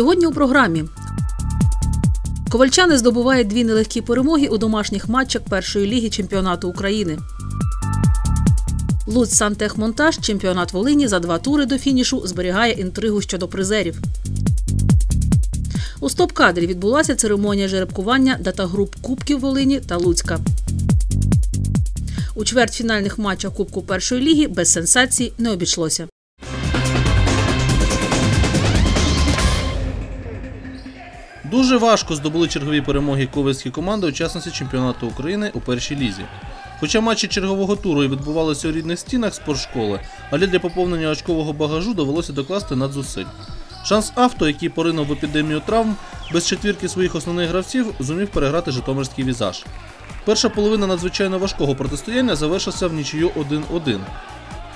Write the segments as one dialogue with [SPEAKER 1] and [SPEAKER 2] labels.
[SPEAKER 1] Сьогодні у програмі Ковальчани здобувають дві нелегкі перемоги у домашніх матчах першої ліги чемпіонату України. Луць Сантехмонтаж, чемпіонат Волині за два тури до фінішу зберігає інтригу щодо призерів. У стоп-кадрі відбулася церемонія жеребкування датагруп Кубків Волині та Луцька. У чвертьфінальних матчах Кубку першої ліги без сенсацій не обійшлося.
[SPEAKER 2] Дуже важко здобули чергові перемоги ковальські команди учасниці чемпіонату України у першій лізі. Хоча матчі чергового туру і відбувалися у рідних стінах спортшколи, але для поповнення очкового багажу довелося докласти надзусиль. Шанс авто, який поринув в епідемію травм, без четвірки своїх основних гравців зумів переграти Житомирський візаж. Перша половина надзвичайно важкого протистояння завершилася в нічию 1-1.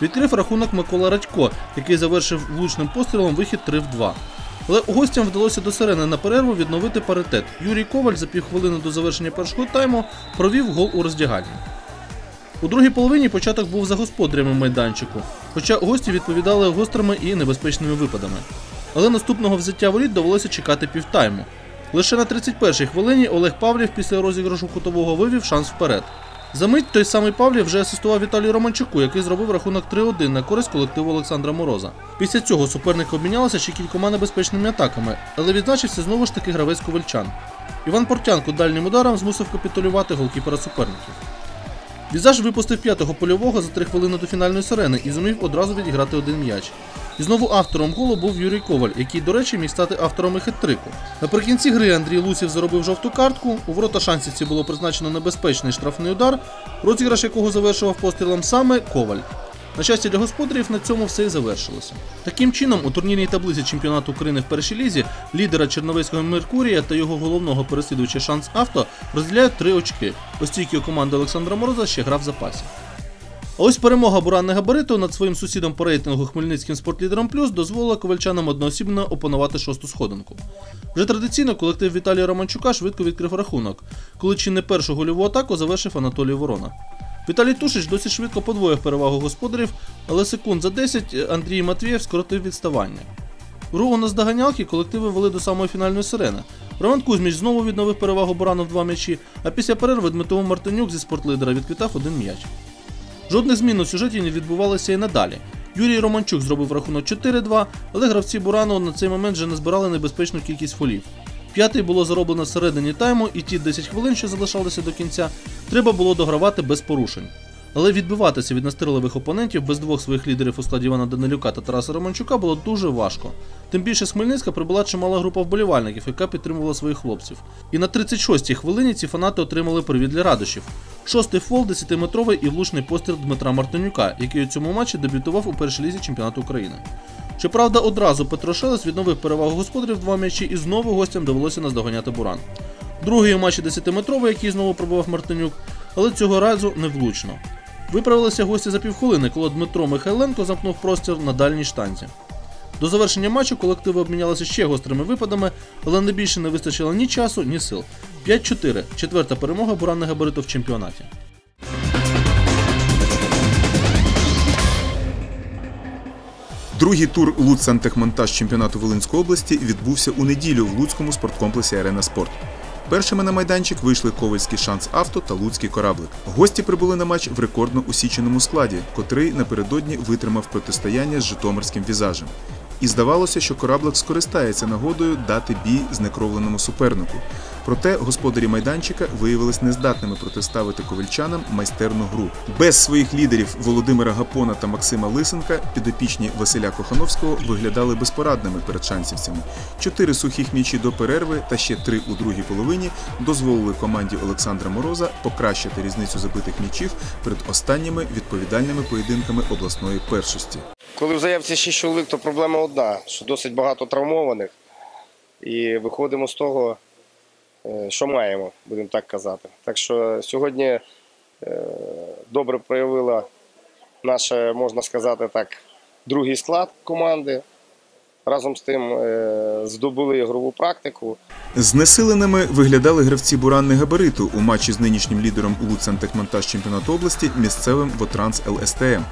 [SPEAKER 2] Відкрив рахунок Микола Радько, який завершив влучним пострілом вихід 3 в 2. Але гостям вдалося до сирени на перерву відновити паритет. Юрій Коваль за півхвилини до завершення першого тайму провів гол у роздягальні. У другій половині початок був за господарями майданчику, хоча гості відповідали гострими і небезпечними випадами. Але наступного взяття воріт довелося чекати півтайму. Лише на 31-й хвилині Олег Павлів після розіграшу кутового вивів шанс вперед. Замить той самий Павлів вже асистував Віталію Романчуку, який зробив рахунок 3-1 на користь колективу Олександра Мороза. Після цього суперники обмінялися ще кількома небезпечними атаками, але відзначився знову ж таки гравець ковальчан. Іван Портянко дальнім ударом змусив капітулювати голкіпера суперників. Візаж випустив п'ятого польового за три хвилини до фінальної сирени і зумів одразу відіграти один м'яч. І знову автором голу був Юрій Коваль, який, до речі, міг стати автором і хет-трику. Наприкінці гри Андрій Лусів заробив жовту картку. У ворота шансівці було призначено небезпечний штрафний удар, розіграш якого завершував пострілом саме Коваль. На щастя для господарів на цьому все і завершилося. Таким чином, у турнірній таблиці чемпіонату України в першій лізі лідера Черновецького Меркурія та його головного переслідувача Шанс Авто розділяють три очки, оскільки команди Олександра Мороза ще грав в запасі. А ось перемога Бурани Габариту над своїм сусідом по рейтингу Хмельницьким спортлідером Плюс дозволила ковальчанам одноосібно опанувати шосту сходинку. Вже традиційно колектив Віталія Романчука швидко відкрив рахунок, коли чи не першу гольову атаку завершив Анатолій Ворона. Віталій Тушич досить швидко подвоїв перевагу господарів, але секунд за 10 Андрій Матвієв скоротив відставання. Гру у наздоганялки колективи вели до самої фінальної сирени. Роман Кузьміч знову відновив перевагу Бурану в два м'ячі, а після перерви Дмитро Мартинюк зі спортлидера відквітав один м'яч. Жодних змін у сюжеті не відбувалося і надалі. Юрій Романчук зробив рахунок 4-2, але гравці Бурану на цей момент вже не збирали небезпечну кількість фолів. П'ятий було зароблено всередині тайму, і ті 10 хвилин, що залишалися до кінця, треба було догравати без порушень. Але відбиватися від настирливих опонентів без двох своїх лідерів у складі Івана Данилюка та Тараса Романчука було дуже важко. Тим більше з Хмельницька прибула чимала група вболівальників, яка підтримувала своїх хлопців. І на 36-й хвилині ці фанати отримали привід для радощів. Шостий фол, 10-метровий і влучний постріл Дмитра Мартинюка, який у цьому матчі дебютував у першій лізі чемпіонату України. Щоправда, одразу Петро Шелес відновив перевагу господарів два м'ячі і знову гостям довелося наздоганяти Буран. Другий у матчі 10-метровий, який знову пробував Мартинюк, але цього разу не влучно. Виправилися гості за півхвилини, коли Дмитро Михайленко замкнув простір на дальній штанці. До завершення матчу колективи обмінялися ще гострими випадами, але не більше не вистачило ні часу, ні сил. 5-4. Четверта перемога Буранне Габариту в чемпіонаті.
[SPEAKER 3] Другий тур Луцсантехмонтаж чемпіонату Волинської області відбувся у неділю в Луцькому спорткомплексі Арена Спорт. Першими на майданчик вийшли Ковальський шанс авто та Луцький кораблик. Гості прибули на матч в рекордно усіченому складі, котрий напередодні витримав протистояння з Житомирським візажем. І здавалося, що кораблик скористається нагодою дати бій знекровленому супернику. Проте господарі майданчика виявились нездатними протиставити ковальчанам майстерну гру. Без своїх лідерів Володимира Гапона та Максима Лисенка підопічні Василя Кохановського виглядали безпорадними перед шансівцями. Чотири сухих м'ячі до перерви та ще три у другій половині дозволили команді Олександра Мороза покращити різницю забитих м'ячів перед останніми відповідальними поєдинками обласної першості.
[SPEAKER 4] Коли в заявці 6 чоловік, то проблема одна, що досить багато травмованих. І виходимо з того, е, що маємо, будемо так казати. Так що сьогодні е, добре проявила наше, можна сказати так, другий склад команди. Разом з тим е, здобули ігрову практику.
[SPEAKER 3] Знесиленими виглядали гравці буранни габариту у матчі з нинішнім лідером Луцентехмонтаж чемпіонату області місцевим Вотранс ЛСТМ.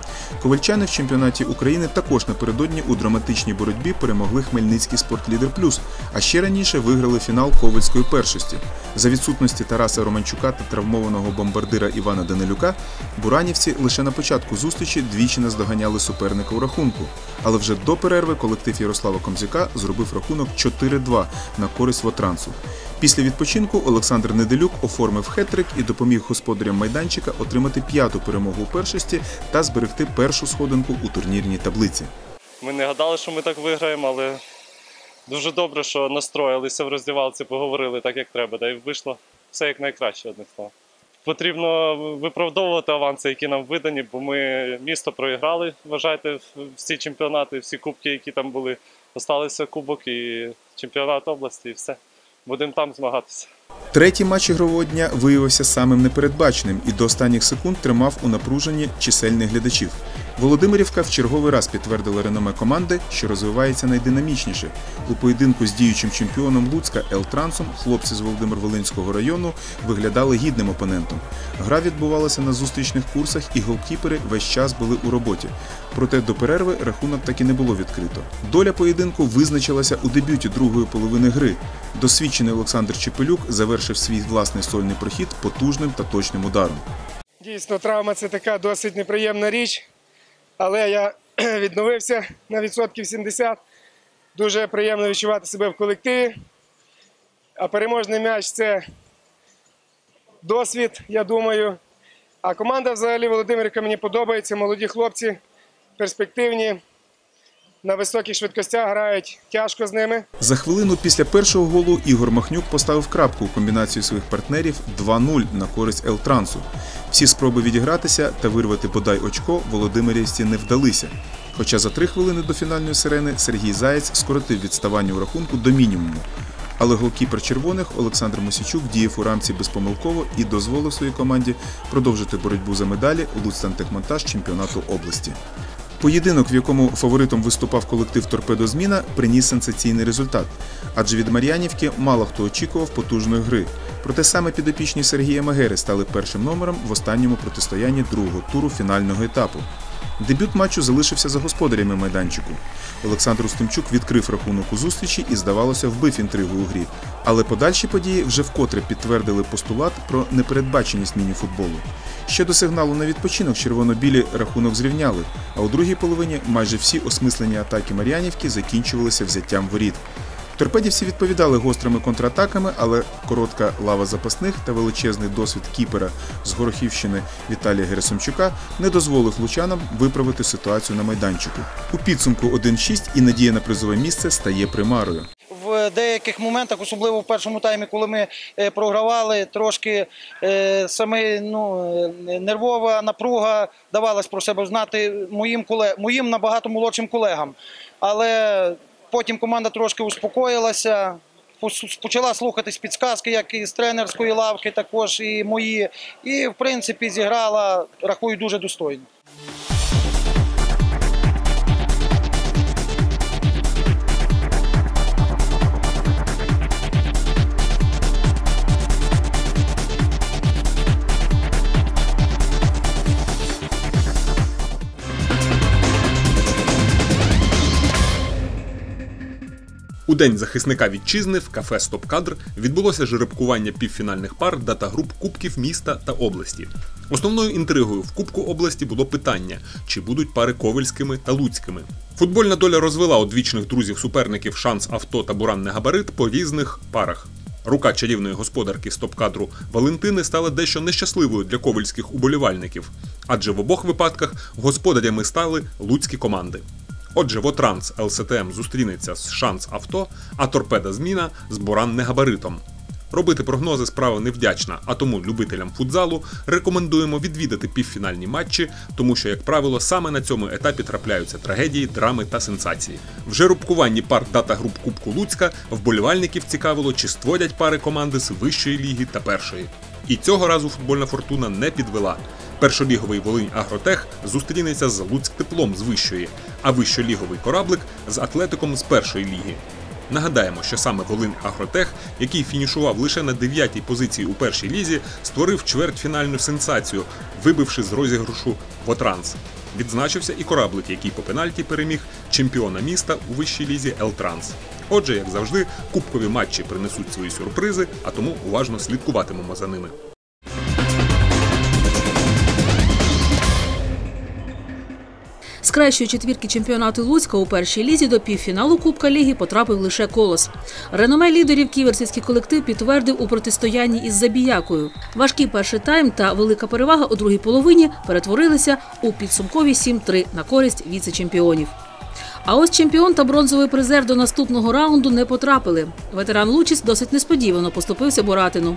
[SPEAKER 3] Ковальчани в чемпіонаті України також напередодні у драматичній боротьбі перемогли Хмельницький спортлідер плюс, а ще раніше виграли фінал Ковальської першості. За відсутності Тараса Романчука та травмованого бомбардира Івана Данилюка, буранівці лише на початку зустрічі двічі наздоганяли суперника у рахунку. Але вже до перерви колектив Ярослава Комзяка зробив рахунок 4-2 на користь Вотрансу. Після відпочинку Олександр Неделюк оформив хетрик і допоміг господарям майданчика отримати п'яту перемогу у першості та зберегти першу сходинку у турнірній таблиці.
[SPEAKER 5] Ми не гадали, що ми так виграємо, але дуже добре, що настроїлися в роздівалці, поговорили так, як треба, та й вийшло все як найкраще одним словом. Потрібно виправдовувати аванси, які нам видані, бо ми місто проіграли, вважайте, всі чемпіонати, всі кубки, які там були. Осталися кубок і чемпіонат області, і все. Будемо там змагатися.
[SPEAKER 3] Третій матч ігрового дня виявився самим непередбаченим і до останніх секунд тримав у напруженні чисельних глядачів. Володимирівка в черговий раз підтвердила реноме команди, що розвивається найдинамічніше. У поєдинку з діючим чемпіоном Луцька Елтрансом хлопці з Володимир-Волинського району виглядали гідним опонентом. Гра відбувалася на зустрічних курсах, і голкіпери весь час були у роботі. Проте до перерви рахунок так і не було відкрито. Доля поєдинку визначилася у дебюті другої половини гри. Досвідчений Олександр Чепелюк завершив свій власний сольний прохід потужним та точним ударом.
[SPEAKER 6] Дійсно, травма це така досить неприємна річ, але я відновився на відсотків 70. Дуже приємно відчувати себе в колективі. А переможний м'яч це досвід, я думаю. А команда взагалі Володимирка мені подобається. Молоді хлопці, перспективні, на високих швидкостях грають тяжко з ними.
[SPEAKER 3] За хвилину після першого голу Ігор Махнюк поставив крапку у комбінацію своїх партнерів 2-0 на користь Елтрансу. Всі спроби відігратися та вирвати бодай очко Володимирівці не вдалися. Хоча за три хвилини до фінальної сирени Сергій Заєць скоротив відставання у рахунку до мінімуму. Але голкіпер червоних Олександр Мосічук діяв у рамці безпомилково і дозволив своїй команді продовжити боротьбу за медалі у Луцтантехмонтаж чемпіонату області. Поєдинок, в якому фаворитом виступав колектив Торпедозміна, приніс сенсаційний результат, адже від Мар'янівки мало хто очікував потужної гри. Проте саме підопічні Сергія Магери стали першим номером в останньому протистоянні другого туру фінального етапу. Дебют матчу залишився за господарями майданчику. Олександр Устимчук відкрив рахунок у зустрічі і, здавалося, вбив інтригу у грі. Але подальші події вже вкотре підтвердили постулат про непередбаченість міні-футболу. Ще до сигналу на відпочинок червоно-білі рахунок зрівняли, а у другій половині майже всі осмислені атаки Мар'янівки закінчувалися взяттям воріт. Торпедівці відповідали гострими контратаками, але коротка лава запасних та величезний досвід кіпера з Горохівщини Віталія Герасимчука не дозволив лучанам виправити ситуацію на майданчику. У підсумку 1-6 і надія на призове місце стає примарою.
[SPEAKER 7] В деяких моментах, особливо в першому таймі, коли ми е, програвали, трошки е, саме ну, е, нервова напруга давалась про себе знати моїм колег, моїм набагато молодшим колегам. Але потім команда трошки успокоїлася, почала слухатись підсказки, як і з тренерської лавки, також і мої. І, в принципі, зіграла, рахую, дуже достойно.
[SPEAKER 8] У день захисника вітчизни в кафе Стоп-кадр відбулося жеребкування півфінальних пар дата-груп Кубків міста та області. Основною інтригою в Кубку області було питання, чи будуть пари ковельськими та луцькими. Футбольна доля розвела одвічних друзів суперників шанс авто та буранний габарит по різних парах. Рука чарівної господарки стоп-кадру Валентини стала дещо нещасливою для ковальських уболівальників, адже в обох випадках господарями стали луцькі команди. Отже, Вотранс ЛСТМ зустрінеться з шанс авто, а торпеда зміна з буранне габаритом. Робити прогнози справа невдячна, а тому любителям футзалу рекомендуємо відвідати півфінальні матчі, тому що, як правило, саме на цьому етапі трапляються трагедії, драми та сенсації. В жеребкуванні пар дата груп Кубку Луцька вболівальників цікавило, чи створять пари команди з вищої ліги та першої. І цього разу футбольна фортуна не підвела. Першоліговий Волинь Агротех зустрінеться з Луцьк теплом з вищої, а вищоліговий кораблик з атлетиком з першої ліги. Нагадаємо, що саме Волинь Агротех, який фінішував лише на 9-й позиції у першій лізі, створив чвертьфінальну сенсацію, вибивши з розіграшу Вотранс. Відзначився і кораблик, який по пенальті переміг чемпіона міста у вищій лізі Елтранс. Отже, як завжди, кубкові матчі принесуть свої сюрпризи, а тому уважно слідкуватимемо за ними.
[SPEAKER 1] Кращої четвірки чемпіонату Луцька у першій лізі до півфіналу Кубка Ліги потрапив лише колос. Реноме лідерів ківерсівський колектив підтвердив у протистоянні із Забіякою. Важкий перший тайм та велика перевага у другій половині перетворилися у підсумкові 7-3 на користь віце-чемпіонів. А ось чемпіон та бронзовий призер до наступного раунду не потрапили. Ветеран Лучіс досить несподівано поступився Боратину.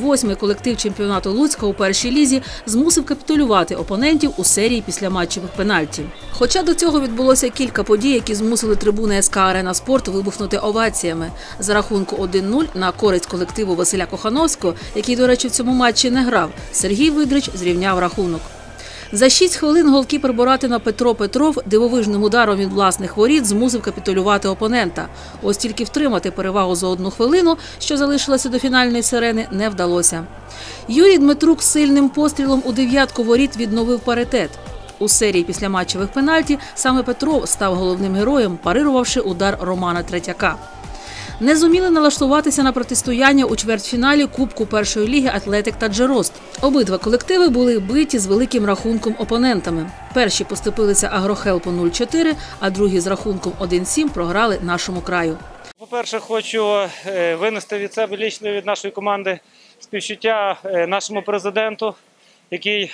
[SPEAKER 1] Восьмий колектив чемпіонату Луцька у першій лізі змусив капітулювати опонентів у серії післяматчевих пенальтів. Хоча до цього відбулося кілька подій, які змусили трибуни СК Арена Спорт вибухнути оваціями. За рахунку 1-0 на користь колективу Василя Кохановського, який, до речі, в цьому матчі не грав, Сергій Видрич зрівняв рахунок. За 6 хвилин голкіпер Боратина Петро Петров дивовижним ударом від власних воріт змусив капітулювати опонента. Ось тільки втримати перевагу за одну хвилину, що залишилася до фінальної сирени, не вдалося. Юрій Дмитрук сильним пострілом у дев'ятку воріт відновив паритет. У серії післяматчевих пенальті саме Петров став головним героєм, парирувавши удар Романа Третяка. Не зуміли налаштуватися на протистояння у чвертьфіналі Кубку першої ліги Атлетик та Джерост. Обидва колективи були биті з великим рахунком опонентами. Перші поступилися Агрохел по 0-4, а другі з рахунком 1-7 програли нашому краю.
[SPEAKER 9] По-перше, хочу е, винести від себе лічно від нашої команди співчуття е, нашому президенту, який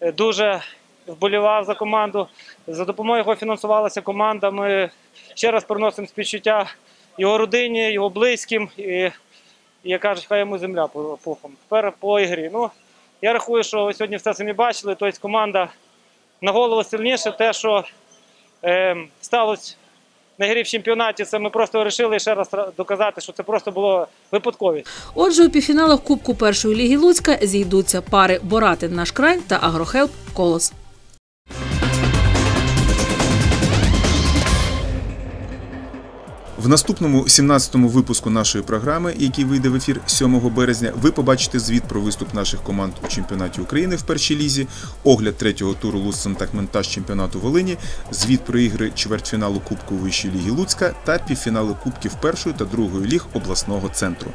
[SPEAKER 9] е, дуже вболівав за команду. За допомогою його фінансувалася команда. Ми ще раз приносимо співчуття його родині, його близьким. І, як кажуть, хай йому земля пухом. Тепер по ігрі. Ну, я рахую, що ви сьогодні все самі бачили. Тобто команда на голову сильніше. Те, що е, сталося на грі в чемпіонаті, це ми просто вирішили ще раз доказати, що це просто було випадковість.
[SPEAKER 1] Отже, у півфіналах Кубку першої ліги Луцька зійдуться пари Боратин наш край та Агрохелп Колос.
[SPEAKER 3] В наступному 17-му випуску нашої програми, який вийде в ефір 7 березня, ви побачите звіт про виступ наших команд у чемпіонаті України в першій лізі, огляд третього туру Луццен та Кментаж чемпіонату Волині, звіт про ігри чвертьфіналу Кубку Вищої ліги Луцька та півфінали Кубків першої та другої ліг обласного центру.